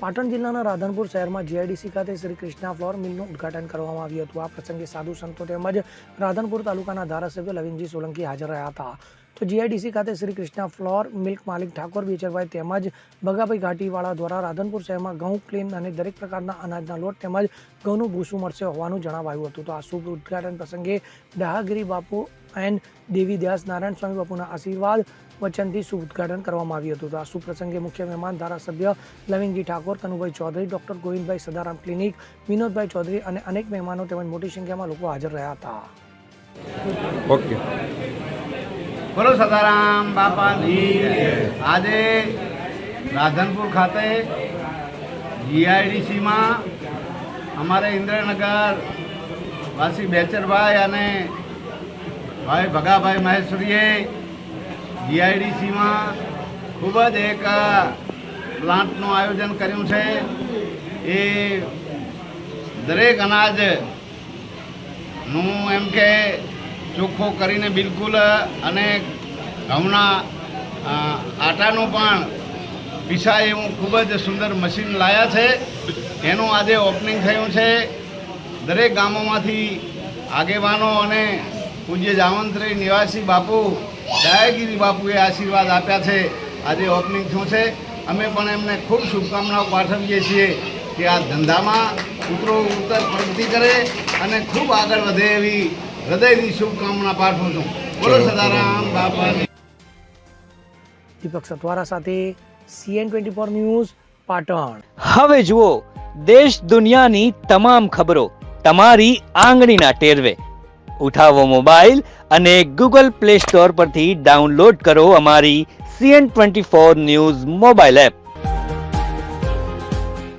પાટણ જિલ્લાના રાધનપુર શહેરમાં જીઆઈડીસી ખાતે શ્રી કૃષ્ણા ફ્લોર મિલનું ઉદ્ઘાટન કરવામાં આવ્યું હતું. આ પ્રસંગે સાધુ સંતો તેમજ રાધનપુર તાલુકાના ધારાસભ્ય લવિનજી સોલંકી હાજર રહ્યા હતા. તો જીઆઈડીસી ખાતે શ્રી કૃષ્ણા ફ્લોર મિલ્ક માલિક ઠાકોર બેચરભાઈ તેમજ બગાભાઈ ઘાટીવાળા દ્વારા રાધનપુર શહેરમાં ઘઉં, ક્લીન અને દરેક પ્રકારના અનાજના લોટ તેમજ ઘઉંનું ભૂસું મળશે હોવાનું જણાવાયું હતું. તો આ શુભ ઉદઘાટન પ્રસંગે ડાહાગીરી બાપુ એન્ડ દેવી દાસ નારાયણ સ્વામી બાપુના આશીર્વાદ વચનથી શુભ ઉદ્ઘાટન કરવામાં આવ્યું હતું. તો આ શુભ પ્રસંગે મુખ્ય મહેમાન ધારાસભ્ય લવિંગજી ઠાકોર કનુભાઈ ચૌધરી, ડોક્ટર ગોવિંદભાઈ સદારામ ક્લિનિક, વિનોદભાઈ ચૌધરી અને અનેક મહેમાનો તેમજ મોટી સંખ્યામાં લોકો હાજર રહ્યા હતા. ઓકે. બોલો સદારામ બાપાની આજે રાધનપુર ખાતે જીઆઈડીસીમાં અમારે ઇન્દ્રનગર વાસી બેચરભાઈ અને ભાઈ ભગાભાઈ મહેશ્વરીએ જીઆઈડીસીમાં ખૂબ જ એક પ્લાન્ટનું આયોજન કર્યું છે. એ દરેક અનાજનું એમ કે ચોખ્ખો કરીને બિલકુલ અને ઘઉંના આટાનું પણ પીસાય એવું ખૂબ જ સુંદર મશીન લાયા છે. એનું આજે ઓપનિંગ થયું છે. દરેક ગામોમાંથી આગેવાનો અને પૂજ્ય જાવંત્રી નિવાસી બાપુ, દયાગીરી બાપુએ આશીર્વાદ આપ્યા છે. આજે ઓપનિંગ થયું છે. અમે પણ એમને ખૂબ શુભકામનાઓ પાઠવીએ છીએ કે આ ધંધામાં ઉતરો ઉત્તર પ્રગતિ કરે અને ખૂબ આગળ વધે એવી હૃદયની શુભકામના પાઠવું છું. બોલો સદારામ બાપાની. દીપક સતવારા સાથે CN twenty four news Patan. હવે જુઓ દેશ દુનિયાની તમામ ખબરો તમારી આંગળીના ટેરવે. ઉઠાવો મોબાઈલ અને ગૂગલ પ્લે સ્ટોર પરથી ડાઉનલોડ કરો અમારી CN twenty four news mobile app.